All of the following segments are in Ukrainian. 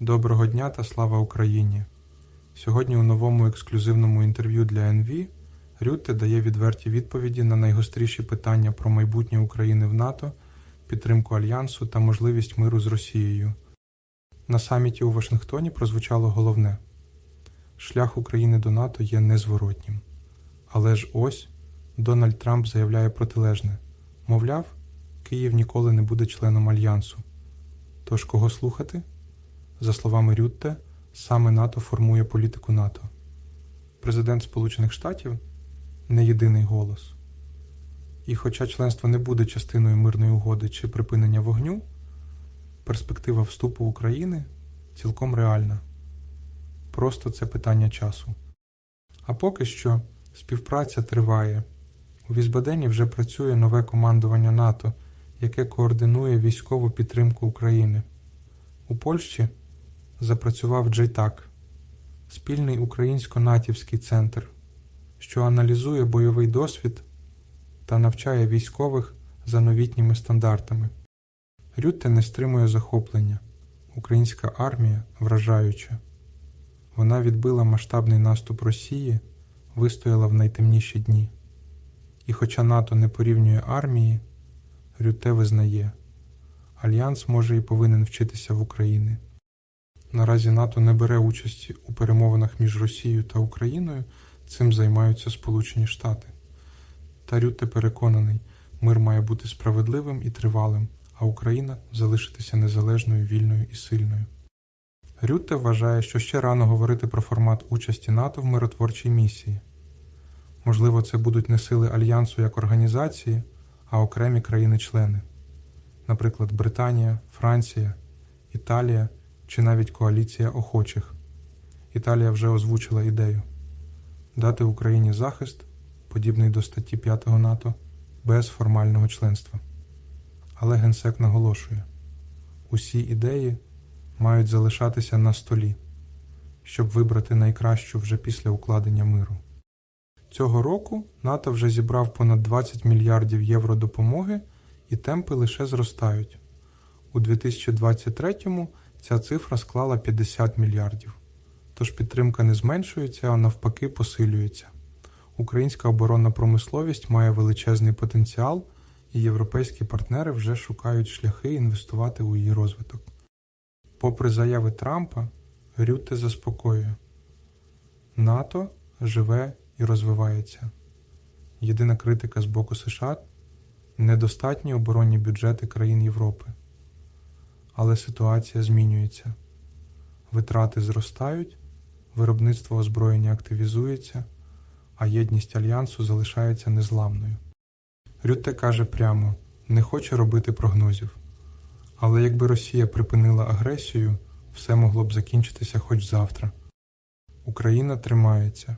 Доброго дня та слава Україні! Сьогодні у новому ексклюзивному інтерв'ю для НВ Рютте дає відверті відповіді на найгостріші питання про майбутнє України в НАТО, підтримку альянсу та можливість миру з Росією. На саміті у Вашингтоні прозвучало головне: шлях України до НАТО є незворотнім. Але ж ось Дональд Трамп заявляє протилежне: мовляв, Київ ніколи не буде членом альянсу. Тож кого слухати? За словами Рютте, саме НАТО формує політику НАТО. Президент Сполучених Штатів не єдиний голос. І хоча членство не буде частиною мирної угоди чи припинення вогню, перспектива вступу України цілком реальна. Просто це питання часу. А поки що співпраця триває. У Візбадені вже працює нове командування НАТО, яке координує військову підтримку України. У Польщі запрацював JTAC – спільний українсько-натівський центр, що аналізує бойовий досвід та навчає військових за новітніми стандартами. Рютте не стримує захоплення. Українська армія вражаюча. Вона відбила масштабний наступ Росії, вистояла в найтемніші дні. І хоча НАТО не порівнює армії, Рютте визнає, Альянс може і повинен вчитися в Україні. Наразі НАТО не бере участі у перемовинах між Росією та Україною, цим займаються Сполучені Штати. Та Рютте переконаний, мир має бути справедливим і тривалим, а Україна залишитися незалежною, вільною і сильною. Рютте вважає, що ще рано говорити про формат участі НАТО в миротворчій місії. Можливо, це будуть не сили Альянсу як організації, а окремі країни-члени, наприклад, Британія, Франція, Італія чи навіть коаліція охочих. Італія вже озвучила ідею дати Україні захист, подібний до статті 5 НАТО, без формального членства. Але генсек наголошує: усі ідеї мають залишатися на столі, щоб вибрати найкращу вже після укладення миру. Цього року НАТО вже зібрав понад 20 мільярдів євро допомоги, і темпи лише зростають. У 2023-му ця цифра склала 50 мільярдів. Тож підтримка не зменшується, а навпаки посилюється. Українська оборонна промисловість має величезний потенціал, і європейські партнери вже шукають шляхи інвестувати у її розвиток. Попри заяви Трампа, Рютте заспокоює НАТО живе і розвивається. Єдина критика з боку США недостатні оборонні бюджети країн Європи. Але ситуація змінюється. Витрати зростають, виробництво озброєння активізується, а єдність альянсу залишається незламною. Рютте каже прямо: не хоче робити прогнозів. Але якби Росія припинила агресію, все могло б закінчитися хоч завтра. Україна тримається,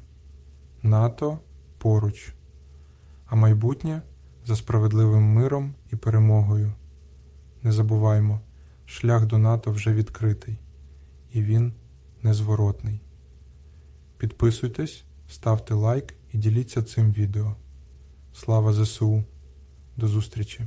НАТО поруч, а майбутнє за справедливим миром і перемогою. Не забуваймо, шлях до НАТО вже відкритий, і він незворотний. Підписуйтесь, ставте лайк і діліться цим відео. Слава ЗСУ! До зустрічі!